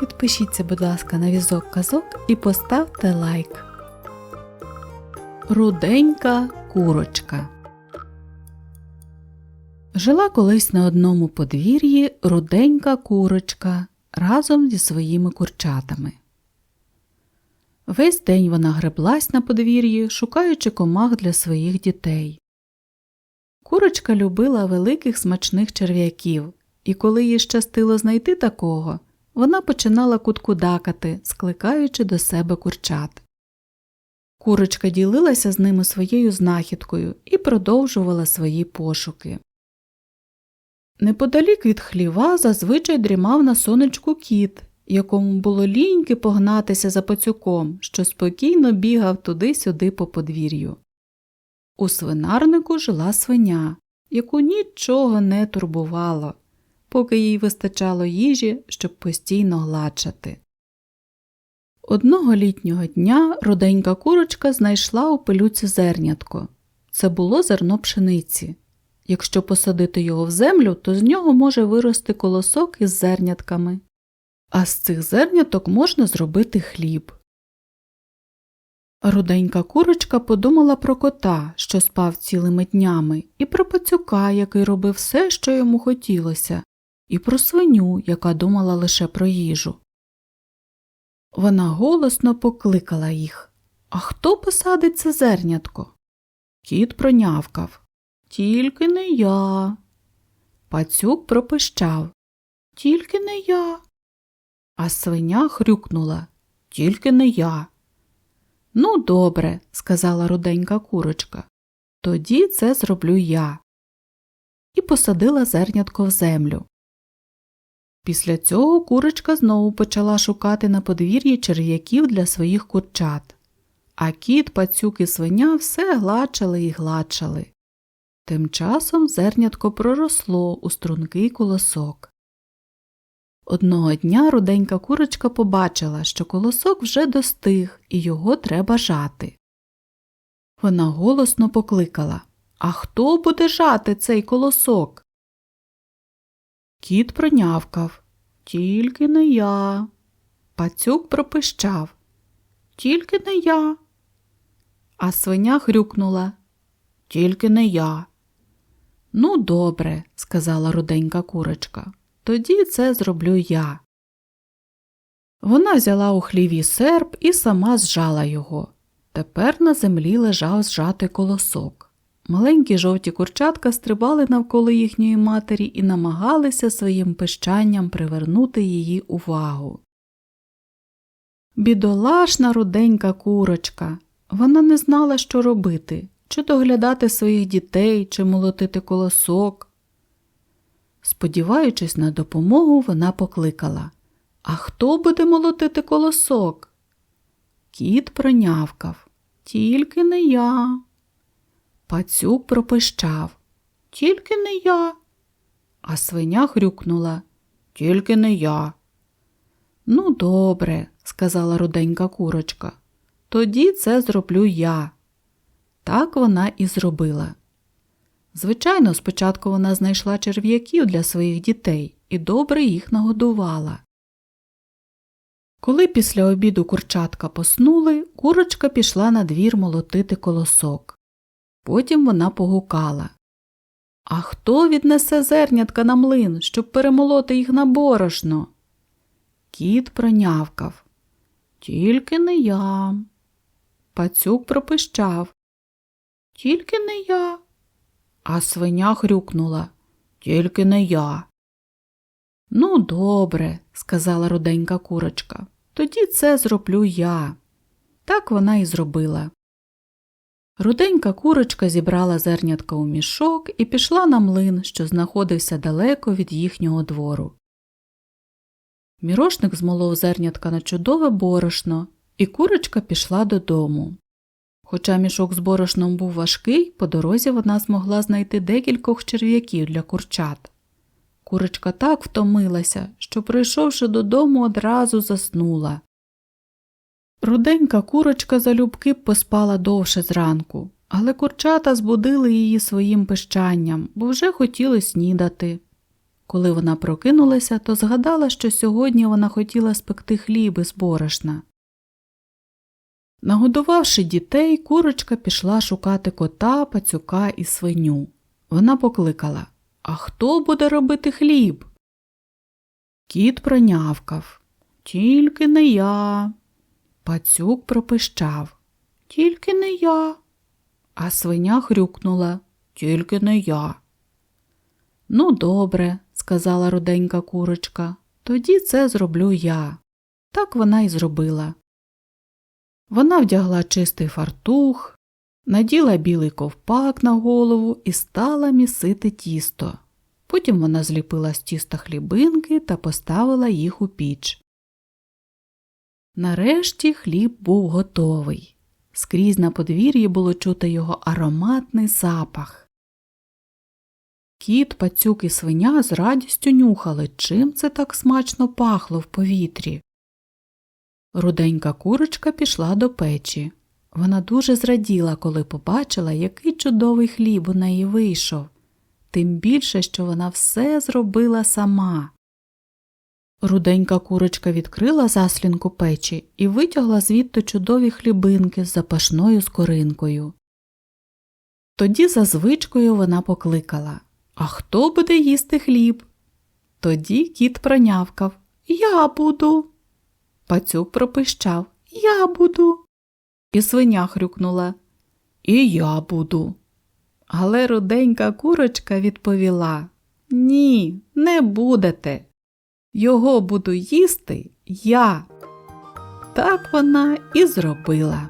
підпишіться, будь ласка, на візок казок і поставте лайк. Руденька курочка. Жила колись на одному подвір'ї руденька курочка разом зі своїми курчатами. Весь день вона греблась на подвір'ї, шукаючи комах для своїх дітей. Курочка любила великих смачних черв'яків, і коли їй щастило знайти такого, вона починала куткудакати, скликаючи до себе курчат. Курочка ділилася з ними своєю знахідкою і продовжувала свої пошуки. Неподалік від хліва зазвичай дрімав на сонечку кіт, якому було ліньки погнатися за пацюком, що спокійно бігав туди-сюди по подвір'ю. У свинарнику жила свиня, яку нічого не турбувало, поки їй вистачало їжі, щоб постійно гладшати. Одного літнього дня руденька курочка знайшла у пилюці зернятко. Це було зерно пшениці. Якщо посадити його в землю, то з нього може вирости колосок із зернятками. А з цих зерняток можна зробити хліб. Руденька курочка подумала про кота, що спав цілими днями, і про пацюка, який робив все, що йому хотілося, і про свиню, яка думала лише про їжу. Вона голосно покликала їх А хто посадить це зернятко? Кіт пронявкав. Тільки не я. Пацюк пропищав. Тільки не я. А свиня хрюкнула. Тільки не я. Ну, добре, сказала руденька курочка. Тоді це зроблю я. І посадила зернятко в землю. Після цього курочка знову почала шукати на подвір'ї черв'яків для своїх курчат, а кіт, пацюк і свиня все гладшали і гладшали. Тим часом зернятко проросло у стрункий колосок. Одного дня руденька курочка побачила, що колосок вже достиг і його треба жати. Вона голосно покликала А хто буде жати цей колосок? Кіт пронявкав. Тільки не я. Пацюк пропищав. Тільки не я. А свиня хрюкнула. Тільки не я. Ну, добре, сказала руденька курочка. Тоді це зроблю я. Вона взяла у хліві серп і сама зжала його. Тепер на землі лежав зжатий колосок. Маленькі жовті курчатка стрибали навколо їхньої матері і намагалися своїм пищанням привернути її увагу. Бідолашна руденька курочка. Вона не знала, що робити чи доглядати своїх дітей, чи молотити колосок. Сподіваючись на допомогу, вона покликала А хто буде молотити колосок? Кіт пронявкав. Тільки не я. Пацюк пропищав. Тільки не я. А свиня хрюкнула. Тільки не я. Ну, добре, сказала руденька курочка. Тоді це зроблю я. Так вона і зробила. Звичайно, спочатку вона знайшла черв'яків для своїх дітей і добре їх нагодувала. Коли після обіду курчатка поснули, курочка пішла на двір молотити колосок. Потім вона погукала А хто віднесе зернятка на млин, щоб перемолоти їх на борошно? Кіт пронявкав. Тільки не я. Пацюк пропищав. Тільки не я. А свиня хрюкнула. Тільки не я. Ну, добре, сказала руденька курочка. Тоді це зроблю я. Так вона і зробила. Руденька курочка зібрала зернятка у мішок і пішла на млин, що знаходився далеко від їхнього двору. Мірошник змолов зернятка на чудове борошно, і курочка пішла додому. Хоча мішок з борошном був важкий, по дорозі вона змогла знайти декількох черв'яків для курчат. Курочка так втомилася, що, прийшовши додому, одразу заснула. Руденька курочка залюбки поспала довше зранку, але курчата збудили її своїм пищанням, бо вже хотіли снідати. Коли вона прокинулася, то згадала, що сьогодні вона хотіла спекти хліб із борошна. Нагодувавши дітей, курочка пішла шукати кота, пацюка і свиню. Вона покликала А хто буде робити хліб? Кіт пронявкав. Тільки не я. Пацюк пропищав. Тільки не я. А свиня хрюкнула. Тільки не я. Ну, добре, сказала руденька курочка. Тоді це зроблю я. Так вона й зробила. Вона вдягла чистий фартух, наділа білий ковпак на голову і стала місити тісто. Потім вона зліпила з тіста хлібинки та поставила їх у піч. Нарешті хліб був готовий. Скрізь на подвір'ї було чути його ароматний запах. Кіт, пацюк і свиня з радістю нюхали, чим це так смачно пахло в повітрі. Руденька курочка пішла до печі. Вона дуже зраділа, коли побачила, який чудовий хліб у неї вийшов, тим більше, що вона все зробила сама. Руденька курочка відкрила заслінку печі і витягла звідти чудові хлібинки з запашною скоринкою. Тоді за звичкою вона покликала А хто буде їсти хліб? Тоді кіт пронявкав Я буду. Пацюк пропищав Я буду. І свиня хрюкнула І я буду. Але руденька курочка відповіла Ні, не будете. Його буду їсти я. Так вона і зробила.